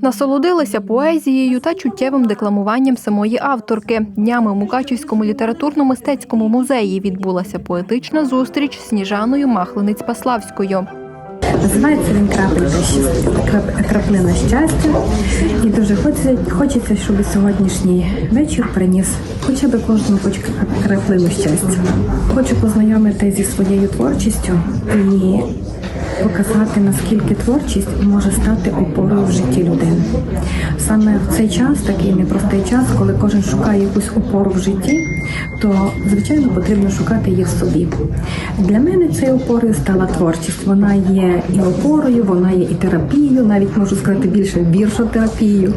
Насолодилися поезією та чуттєвим декламуванням самої авторки. Днями у Мукачівському літературно-мистецькому музеї відбулася поетична зустріч з Сніжаною Махлиниць-Паславською. Називається він крапелька краплина щастя. І дуже хочеться, щоб сьогоднішній вечір приніс хоча б кожному хоч краплину щастя. Хочу познайомити зі своєю творчістю і показати, наскільки творчість може стати опорою в житті людини. Саме в цей час, такий непростий час, коли кожен шукає якусь опору в житті, то звичайно потрібно шукати її в собі. Для мене цією опорою стала творчість. Вона є і опорою, вона є і терапією, навіть можу сказати більше віршотерапією.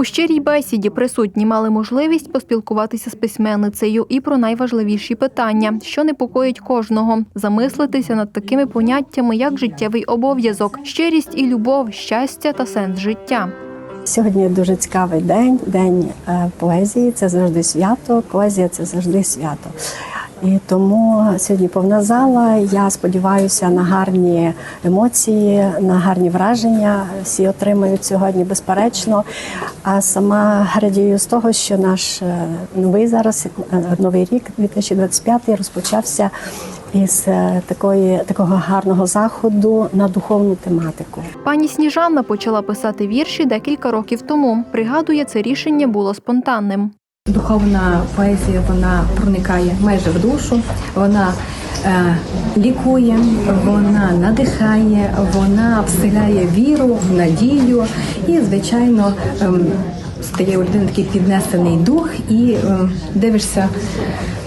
У щирій бесіді присутні мали можливість поспілкуватися з письменницею і про найважливіші питання, що непокоїть кожного, замислитися над такими поняттями, як життєвий обов'язок, щирість і любов, щастя та сенс життя. Сьогодні дуже цікавий день, день е, поезії. Це завжди свято. Поезія це завжди свято. І тому сьогодні повна зала. Я сподіваюся на гарні емоції, на гарні враження. Всі отримають сьогодні, безперечно. А сама радію з того, що наш е, новий зараз е, новий рік, 2025, розпочався із е, такої такого гарного заходу на духовну тематику. Пані Сніжанна почала писати вірші декілька років тому. Пригадує, це рішення було спонтанним. Духовна поезія вона проникає майже в душу, вона е, лікує, вона надихає, вона вселяє віру, надію і, звичайно, ем, стає у людини такий піднесений дух і ем, дивишся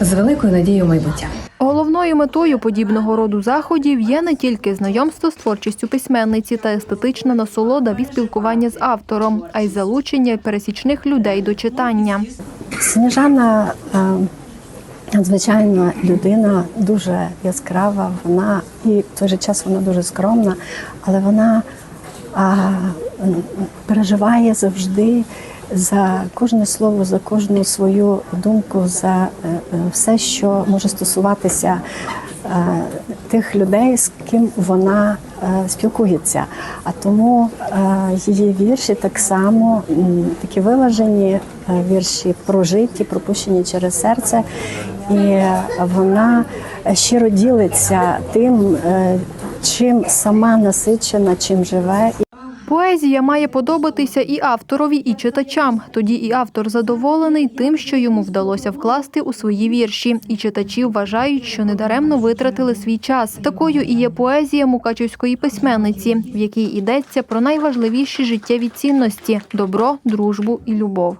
з великою надією в майбуття. Головною метою подібного роду заходів є не тільки знайомство з творчістю письменниці та естетична насолода від спілкування з автором, а й залучення пересічних людей до читання. Сніжана е, надзвичайна людина, дуже яскрава. Вона і в той же час вона дуже скромна, але вона а, переживає завжди за кожне слово, за кожну свою думку, за е, е, все, що може стосуватися тих людей, з ким вона спілкується. А тому е, її вірші так само такі виважені е, вірші прожиті, пропущені через серце, і е, вона щиро ділиться тим, е, чим сама насичена, чим живе. Поезія має подобатися і авторові, і читачам. Тоді і автор задоволений тим, що йому вдалося вкласти у свої вірші, і читачі вважають, що недаремно витратили свій час. Такою і є поезія мукачівської письменниці, в якій йдеться про найважливіші життєві цінності добро, дружбу і любов.